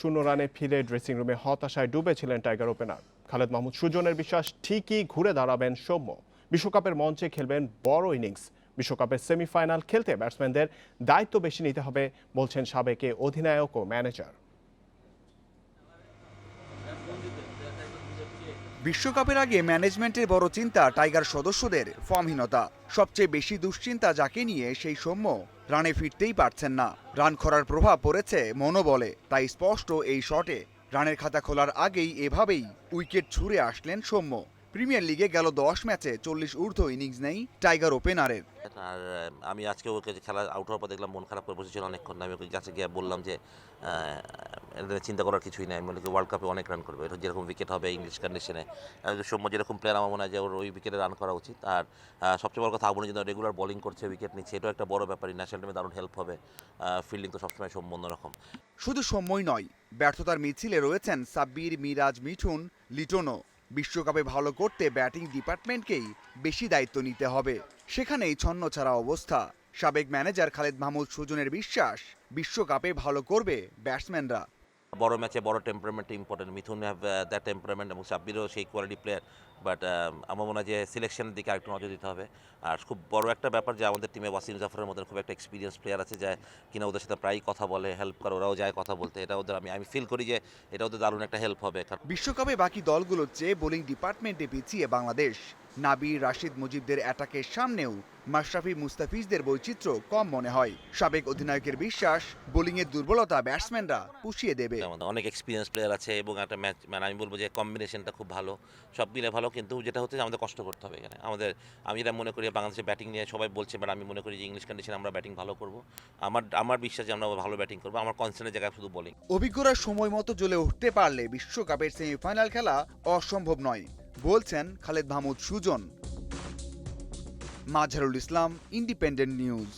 শূন্য রানে ফিরে ড্রেসিং রুমে হতাশায় ডুবেছিলেন টাইগার ওপেনার খালেদ মাহমুদ সুজনের বিশ্বাস ঠিকই ঘুরে দাঁড়াবেন সৌম্য। বিশ্বকাপের মঞ্চে খেলবেন বড় ইনিংস বিশ্বকাপের সেমিফাইনাল খেলতে ব্যাটসম্যানদের দায়িত্ব বেশি নিতে হবে, বলছেন সাবেক অধিনায়ক ও ম্যানেজার বিশ্বকাপের আগে ম্যানেজমেন্টের বড় চিন্তা টাইগার সদস্যদের ফর্মহীনতা। সবচেয়ে বেশি দুশ্চিন্তা যাকে নিয়ে সেই সৌম্য রানে ফিরতেই পারছেন না। রান খরার প্রভাব পড়েছে মনোবলে, তাই স্পষ্ট এই শটে। রানের খাতা খোলার আগেই এভাবেই উইকেট ছুঁড়ে আসলেন সৌম্য। প্রিমিয়ার লিগে গেল দশ ম্যাচে চল্লিশ ঊর্ধ্ব ইনিংস নেই টাইগার ওপেনারের। আর আমি আজকে ওকে খেলা আউট হওয়ার পর দেখলাম মন খারাপ করে বসেছিল অনেকক্ষণ। আমি ওকে কাছে গিয়ে বললাম যে চিন্তা করার কিছুই নাই। মনে করি ওয়ার্ল্ড কাপে অনেক রান করবে। এটা যেরকম উইকেট হবে ইংলিশ কন্ডিশনে সৌম্য যেরকম প্লেয়ার আমার মনে হয় যে ওর ওই উইকেটে রান করা উচিত। আর সবচেয়ে বড় কথা আবুনি যেন রেগুলার বোলিং করছে উইকেট নিচ্ছে, এটাও একটা বড় ব্যাপার ন্যাশনাল টিমে দারুণ হেল্প হবে। ফিল্ডিং তো সবসময় সৌম্য অন্যরকম। শুধু সৌম্যই নয়, ব্যর্থতার মিছিলে রয়েছেন সাব্বির, মিরাজ, মিঠুন, লিটনও। বিশ্বকাপে ভালো করতে ব্যাটিং ডিপার্টমেন্টকেই বেশি দায়িত্ব নিতে হবে। সেখানেই ছন্ন ছাড়া অবস্থা। সাবেক ম্যানেজার খালেদ মাহমুদ সুজনের বিশ্বাস, বিশ্বকাপে ভালো করবে ব্যাটসম্যানরা বড় ম্যাচে বড় temperament important Mithun have that temperament এবং সাব্বিরও সেই কোয়ালিটি প্লেয়ার বাট আমার মনে হয় যে সিলেকশনের দিকে আরেকটু নজর দিতে হবে। আর খুব বড় একটা ব্যাপার যে আমাদের টিমে ওয়াসিম জাফরের মধ্যে খুব একটা এক্সপিরিয়েন্স প্লেয়ার আছে যায় কিনা ওদের সাথে প্রায়ই কথা বলে হেল্প করে, ওরাও যায় কথা বলতে। এটা ওদের আমি আমি ফিল করি যে এটা ওদের দারুণ একটা হেল্প হবে। বিশ্বকাপে বাকি দলগুলোর চেয়ে বোলিং ডিপার্টমেন্টে পিছিয়ে বাংলাদেশ। নাবির রাশিদ মুজিবদের অ্যাটাকের সামনেও মাশরাফি মুস্তাফিজদের বৈচিত্র্য কম মনে হয়। সাবেক অধিনায়কের বিশ্বাস বোলিংয়ের দুর্বলতা ব্যাটসম্যানরা পুষিয়ে দেবে। আমাদের অনেক এক্সপিরিয়েন্স প্লেয়ার আছে এবং একটা ম্যাচ মানে আমি বলব যে কম্বিনেশনটা খুব ভালো সব মিলে ভালো কিন্তু যেটা হচ্ছে আমাদের কষ্ট করতে হবে এখানে। আমাদের আমি যেটা মনে করি বাংলাদেশে ব্যাটিং নিয়ে সবাই বলছে বাট আমি মনে করি যে ইংলিশ কন্ডিশনে আমরা ব্যাটিং ভালো করব। আমার আমার বিশ্বাস যে আমরা ভালো ব্যাটিং করব আমার কনসার্নের জায়গায় শুধু বোলিং অভিজ্ঞরা সময় মতো জ্বলে উঠতে পারলে বিশ্বকাপের সেমিফাইনাল খেলা অসম্ভব নয়। বলছেন Khaled Mahmud Sujan. Majharul Islam independent news.